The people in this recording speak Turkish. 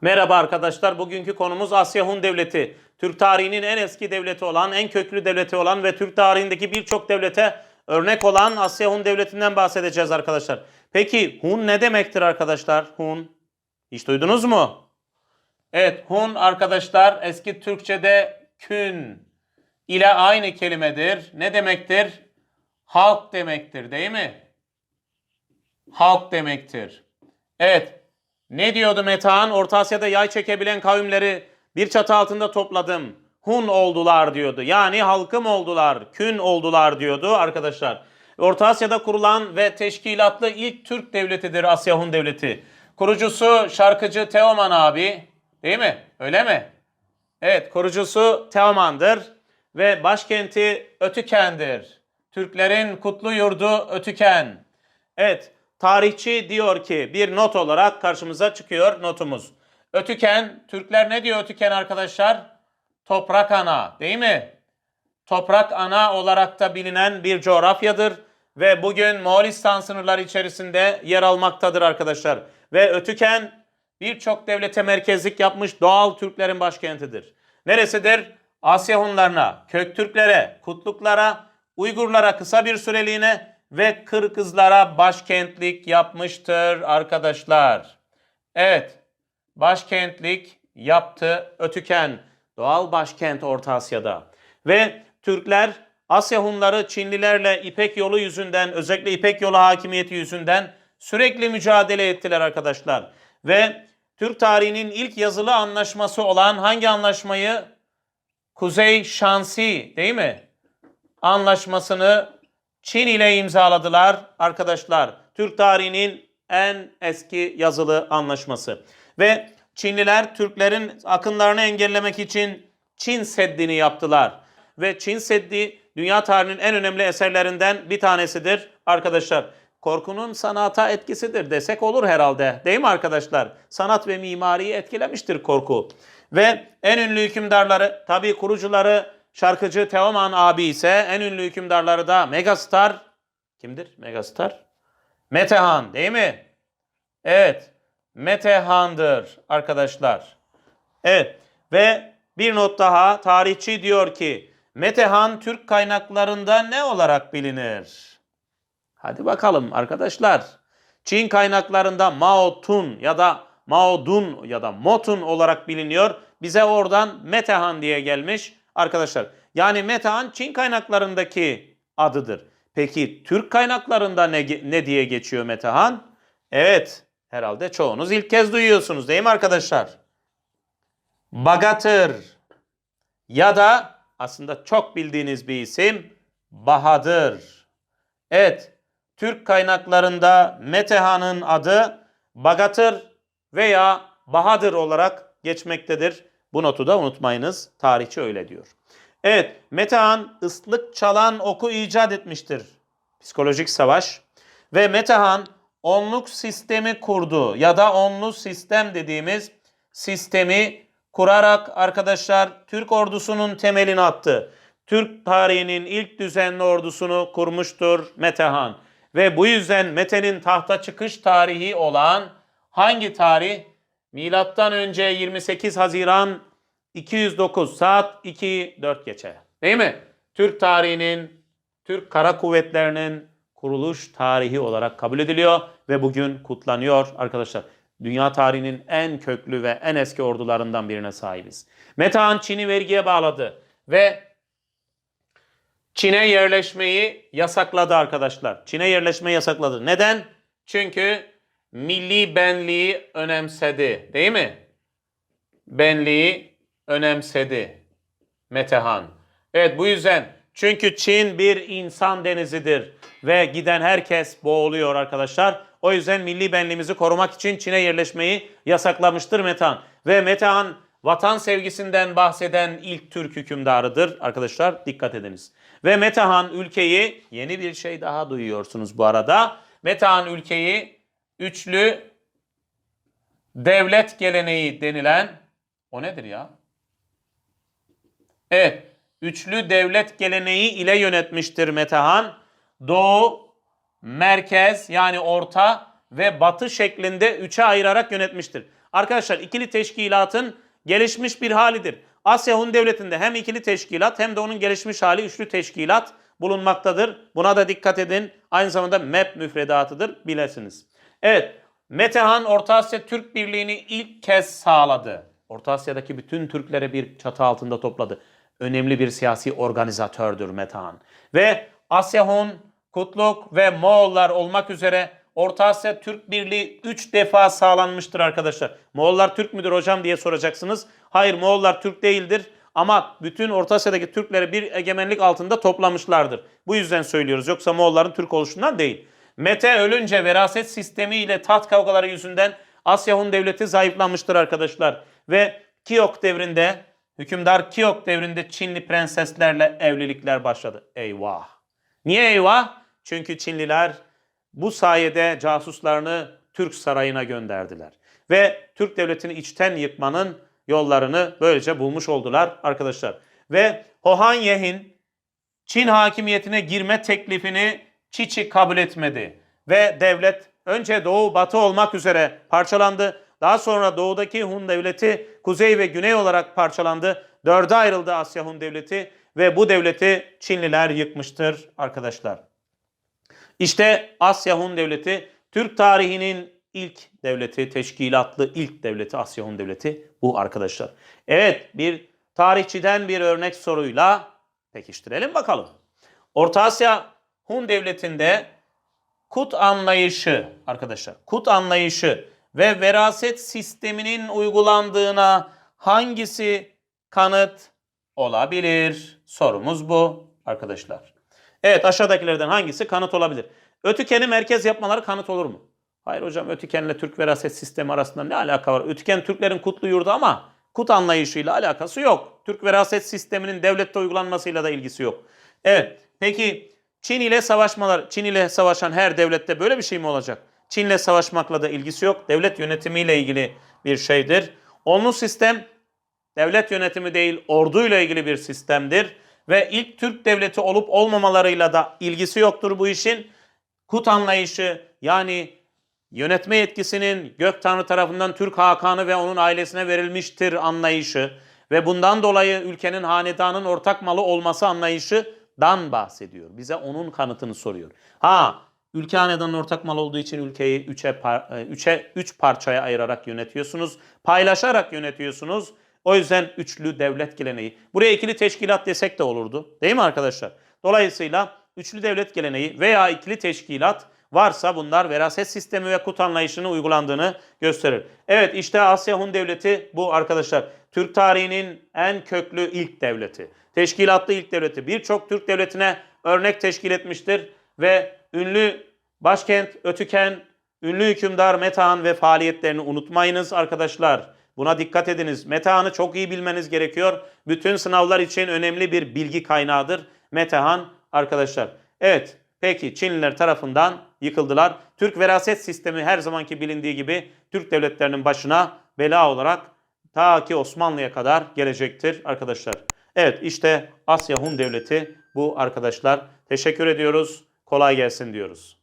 Merhaba arkadaşlar. Bugünkü konumuz Asya Hun Devleti. Türk tarihinin en eski devleti olan, en köklü devleti olan ve Türk tarihindeki birçok devlete örnek olan Asya Hun Devleti'nden bahsedeceğiz arkadaşlar. Peki Hun ne demektir arkadaşlar? Hun. Hiç duydunuz mu? Evet, Hun arkadaşlar eski Türkçe'de kün ile aynı kelimedir. Ne demektir? Halk demektir, değil mi? Halk demektir. Evet. Ne diyordu Metehan? Orta Asya'da yay çekebilen kavimleri bir çatı altında topladım. Hun oldular diyordu. Yani halkım oldular, kün oldular diyordu arkadaşlar. Orta Asya'da kurulan ve teşkilatlı ilk Türk devletidir Asya Hun Devleti. Kurucusu şarkıcı Teoman abi. Değil mi? Öyle mi? Evet, kurucusu Teoman'dır ve başkenti Ötüken'dir. Türklerin kutlu yurdu Ötüken. Evet, tarihçi diyor ki bir not olarak karşımıza çıkıyor notumuz. Ötüken, Türkler ne diyor Ötüken arkadaşlar? Toprak ana, değil mi? Toprak ana olarak da bilinen bir coğrafyadır ve bugün Moğolistan sınırları içerisinde yer almaktadır arkadaşlar. Ve Ötüken birçok devlete merkezlik yapmış doğal Türklerin başkentidir. Neresidir? Asya Hunlarına, Köktürklere, Kutluklara, Uygurlara kısa bir süreliğine ve Kırgızlara başkentlik yapmıştır arkadaşlar. Evet, başkentlik yaptı Ötüken, doğal başkent Orta Asya'da. Ve Türkler Asya Hunları Çinlilerle İpek yolu yüzünden, özellikle İpek yolu hakimiyeti yüzünden sürekli mücadele ettiler arkadaşlar. Ve Türk tarihinin ilk yazılı anlaşması olan hangi anlaşmayı? Kuzey Şansi değil mi? Anlaşmasını Çin ile imzaladılar arkadaşlar. Türk tarihinin en eski yazılı anlaşması. Ve Çinliler Türklerin akınlarını engellemek için Çin Seddi'ni yaptılar. Ve Çin Seddi dünya tarihinin en önemli eserlerinden bir tanesidir arkadaşlar. Korkunun sanata etkisidir desek olur herhalde. Değil mi arkadaşlar? Sanat ve mimariyi etkilemiştir korku. Ve en ünlü hükümdarları, tabii kurucuları şarkıcı Teoman abi ise en ünlü hükümdarları da Megastar kimdir? Megastar? Metehan değil mi? Evet. Metehan'dır arkadaşlar. Evet. Ve bir not daha tarihçi diyor ki Metehan Türk kaynaklarında ne olarak bilinir? Hadi bakalım arkadaşlar. Çin kaynaklarında Mao Tun ya da Mao Dun ya da Motun olarak biliniyor. Bize oradan Metehan diye gelmiş arkadaşlar. Yani Metehan Çin kaynaklarındaki adıdır. Peki Türk kaynaklarında ne, ne diye geçiyor Metehan? Evet, herhalde çoğunuz ilk kez duyuyorsunuz değil mi arkadaşlar? Bagatır ya da aslında çok bildiğiniz bir isim Bahadır. Evet, Türk kaynaklarında Metehan'ın adı Bagatır veya Bahadır olarak geçmektedir. Bu notu da unutmayınız. Tarihçi öyle diyor. Evet, Metehan ıslık çalan oku icat etmiştir. Psikolojik savaş. Ve Metehan onluk sistemi kurdu ya da onlu sistem dediğimiz sistemi kurarak arkadaşlar Türk ordusunun temelini attı. Türk tarihinin ilk düzenli ordusunu kurmuştur Metehan. Ve bu yüzden Mete'nin tahta çıkış tarihi olan hangi tarih? Milattan önce 28 Haziran 209 saat 2 4 geçe. Değil mi? Türk tarihinin, Türk Kara Kuvvetleri'nin kuruluş tarihi olarak kabul ediliyor ve bugün kutlanıyor arkadaşlar. Dünya tarihinin en köklü ve en eski ordularından birine sahibiz. Metehan Çin'i vergiye bağladı ve Çin'e yerleşmeyi yasakladı arkadaşlar. Çin'e yerleşmeyi yasakladı. Neden? Çünkü milli benliği önemsedi. Değil mi? Benliği önemsedi. Metehan. Evet bu yüzden. Çünkü Çin bir insan denizidir. Ve giden herkes boğuluyor arkadaşlar. O yüzden milli benliğimizi korumak için Çin'e yerleşmeyi yasaklamıştır Metehan. Ve Metehan vatan sevgisinden bahseden ilk Türk hükümdarıdır arkadaşlar. Dikkat ediniz. Ve Metehan ülkeyi yeni bir şey daha duyuyorsunuz bu arada. Metehan ülkeyi üçlü devlet geleneği denilen o nedir ya? Evet, üçlü devlet geleneği ile yönetmiştir Metehan. Doğu, merkez yani orta ve batı şeklinde üçe ayırarak yönetmiştir. arkadaşlar ikili teşkilatın gelişmiş bir halidir. Asya Hun Devleti'nde hem ikili teşkilat hem de onun gelişmiş hali üçlü teşkilat bulunmaktadır. Buna da dikkat edin. Aynı zamanda MEP müfredatıdır bilesiniz. Evet, Metehan Orta Asya Türk Birliği'ni ilk kez sağladı. Orta Asya'daki bütün Türkleri bir çatı altında topladı. Önemli bir siyasi organizatördür Metehan. Ve Asya Hun, Kutluk ve Moğollar olmak üzere Orta Asya Türk Birliği 3 defa sağlanmıştır arkadaşlar. Moğollar Türk müdür hocam diye soracaksınız. Hayır Moğollar Türk değildir ama bütün Orta Asya'daki Türkleri bir egemenlik altında toplamışlardır. Bu yüzden söylüyoruz yoksa Moğolların Türk oluşundan değil. Mete ölünce veraset sistemi ile taht kavgaları yüzünden Asya Hun Devleti zayıflamıştır arkadaşlar. Ve Kiok devrinde, hükümdar Kiok devrinde Çinli prenseslerle evlilikler başladı. Eyvah! Niye eyvah? Çünkü Çinliler bu sayede casuslarını Türk sarayına gönderdiler. Ve Türk devletini içten yıkmanın yollarını böylece bulmuş oldular arkadaşlar. Ve Hohan Yehin Çin hakimiyetine girme teklifini Çiçi kabul etmedi. Ve devlet önce doğu batı olmak üzere parçalandı. Daha sonra doğudaki Hun devleti kuzey ve güney olarak parçalandı. Dörde ayrıldı Asya Hun devleti ve bu devleti Çinliler yıkmıştır arkadaşlar. İşte Asya Hun Devleti Türk tarihinin ilk devleti, teşkilatlı ilk devleti Asya Hun Devleti bu arkadaşlar. Evet bir tarihçiden bir örnek soruyla pekiştirelim bakalım. Orta Asya Hun Devleti'nde kut anlayışı arkadaşlar kut anlayışı ve veraset sisteminin uygulandığına hangisi kanıt olabilir? Sorumuz bu arkadaşlar. Evet aşağıdakilerden hangisi kanıt olabilir? Ötükeni merkez yapmaları kanıt olur mu? Hayır hocam Ötüken'le Türk veraset sistemi arasında ne alaka var? Ötüken Türklerin kutlu yurdu ama kut anlayışıyla alakası yok. Türk veraset sisteminin devlette uygulanmasıyla da ilgisi yok. Evet peki Çin ile savaşmalar, Çin ile savaşan her devlette böyle bir şey mi olacak? Çin'le savaşmakla da ilgisi yok. Devlet yönetimiyle ilgili bir şeydir. Onlu sistem devlet yönetimi değil orduyla ilgili bir sistemdir. Ve ilk Türk devleti olup olmamalarıyla da ilgisi yoktur bu işin. Kut anlayışı yani yönetme yetkisinin gök tanrı tarafından Türk Hakanı ve onun ailesine verilmiştir anlayışı ve bundan dolayı ülkenin hanedanın ortak malı olması anlayışından bahsediyor. Bize onun kanıtını soruyor. Ha ülke hanedanın ortak mal olduğu için ülkeyi üçe, par- e, üçe üç parçaya ayırarak yönetiyorsunuz. Paylaşarak yönetiyorsunuz. O yüzden üçlü devlet geleneği. Buraya ikili teşkilat desek de olurdu. Değil mi arkadaşlar? Dolayısıyla üçlü devlet geleneği veya ikili teşkilat varsa bunlar veraset sistemi ve kut anlayışını uygulandığını gösterir. Evet işte Asya Hun Devleti bu arkadaşlar. Türk tarihinin en köklü ilk devleti. Teşkilatlı ilk devleti. Birçok Türk devletine örnek teşkil etmiştir ve ünlü başkent Ötüken, ünlü hükümdar Metehan ve faaliyetlerini unutmayınız arkadaşlar. Buna dikkat ediniz. Metehan'ı çok iyi bilmeniz gerekiyor. Bütün sınavlar için önemli bir bilgi kaynağıdır. Metehan arkadaşlar. Evet peki Çinliler tarafından yıkıldılar. Türk veraset sistemi her zamanki bilindiği gibi Türk devletlerinin başına bela olarak ta ki Osmanlı'ya kadar gelecektir arkadaşlar. Evet işte Asya Hun Devleti bu arkadaşlar. Teşekkür ediyoruz. Kolay gelsin diyoruz.